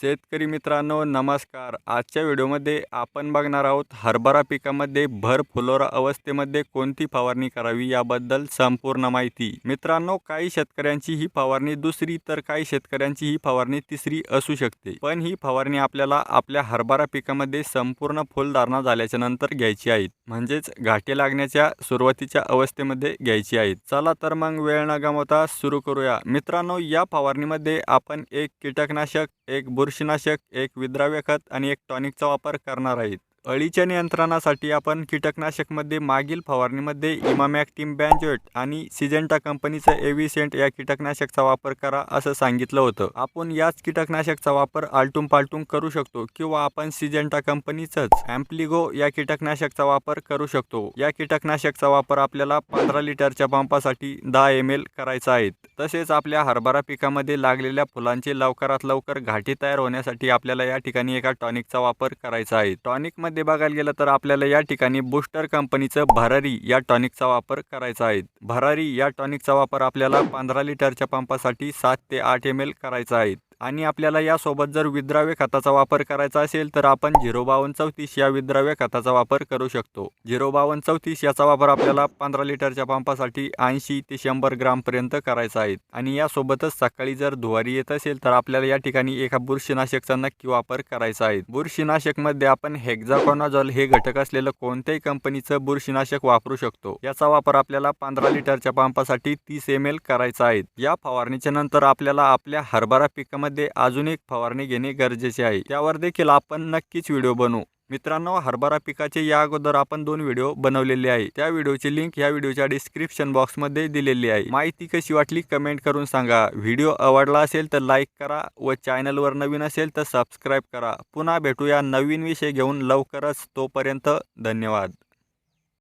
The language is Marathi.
शेतकरी मित्रांनो नमस्कार. आजच्या व्हिडिओमध्ये आपण बघणार आहोत हरभरा पिकामध्ये भर फुलोरा अवस्थेमध्ये कोणती फवारणी करावी याबद्दल संपूर्ण माहिती. मित्रांनो काही शेतकऱ्यांची ही फवारणी दुसरी तर काही शेतकऱ्यांची ही फवारणी तिसरी असू शकते. पण ही फवारणी आपल्याला आपल्या हरभरा पिकामध्ये संपूर्ण फुलधारणा झाल्याच्यानंतर घ्यायची आहे. म्हणजेच घाटे लागण्याच्या सुरुवातीच्या अवस्थेमध्ये घ्यायची आहेत. चला तर मग वेळ न गमवता सुरू करूया. मित्रांनो या फवारणीमध्ये आपण एक कीटकनाशक एक बुरशीनाशक एक विद्राव्य खत आणि एक टॉनिकचा वापर करणार आहेत. अळीच्या नियंत्रणासाठी आपण कीटकनाशकमध्ये मागील फवारणीमध्ये इमामॅक्टिम बँजोएट आणि सिजेंटा कंपनीचं एव्हिसेंट या कीटकनाशकचा वापर करा असं सांगितलं होतं. आपण याच कीटकनाशकचा वापर आलटून पालटून करू शकतो किंवा आपण सिजेंटा कंपनीचंच ॲम्प्लिगो या कीटकनाशकचा वापर करू शकतो. या कीटकनाशकचा वापर आपल्याला पंधरा लिटरच्या पंपासाठी दहा एम एल करायचा आहे. तसेच आपल्या हरभरा पिकामध्ये लागलेल्या फुलांची लवकरात लवकर घाटी तयार होण्यासाठी आपल्याला या ठिकाणी एका टॉनिकचा वापर करायचा आहे. टॉनिकमध्ये बघायला गेलं तर आपल्याला या ठिकाणी बुस्टर कंपनीचं भरारी या टॉनिकचा वापर करायचा आहे. भरारी या टॉनिकचा वापर आपल्याला पंधरा लिटरच्या पंपासाठी सात ते आठ एम एल करायचा आहे. आणि आपल्याला यासोबत जर विद्राव्य खताचा वापर करायचा असेल तर आपण झिरो बावन्न चौतीस या विद्राव्य खताचा वापर करू शकतो. झिरो बावन्न चौतीस याचा वापर आपल्याला पंधरा लिटरच्या पंपासाठी ऐंशी ते शंभर ग्रामपर्यंत करायचा आहे. आणि यासोबतच सकाळी जर धुवारी येत असेल तर आपल्याला या ठिकाणी एका बुरशीनाशकचा नक्की वापर करायचा आहे. बुरशीनाशकमध्ये आपण हेक्झाकॉनाझॉल हे घटक असलेलं कोणत्याही कंपनीचं बुरशीनाशक वापरू शकतो. याचा वापर आपल्याला पंधरा लिटरच्या पंपासाठी तीस एम एल करायचा आहे. या फवारणीच्या नंतर आपल्याला आपल्या हरभरा पिकामध्ये अजून एक फवारणी घेणे गरजेचे आहे. त्यावर देखील आपण नक्कीच व्हिडिओ बनवू. मित्रांनो हरभरा पिकाचे या अगोदर आपण दोन व्हिडिओ बनवलेले आहे. त्या व्हिडिओची लिंक या व्हिडिओच्या डिस्क्रिप्शन बॉक्समध्ये दिलेली आहे. माहिती कशी वाटली कमेंट करून सांगा. व्हिडिओ आवडला असेल तर लाईक करा व चॅनलवर नवीन असेल तर सबस्क्राईब करा. पुन्हा भेटूया नवीन विषय घेऊन लवकरच तोपर्यंत धन्यवाद.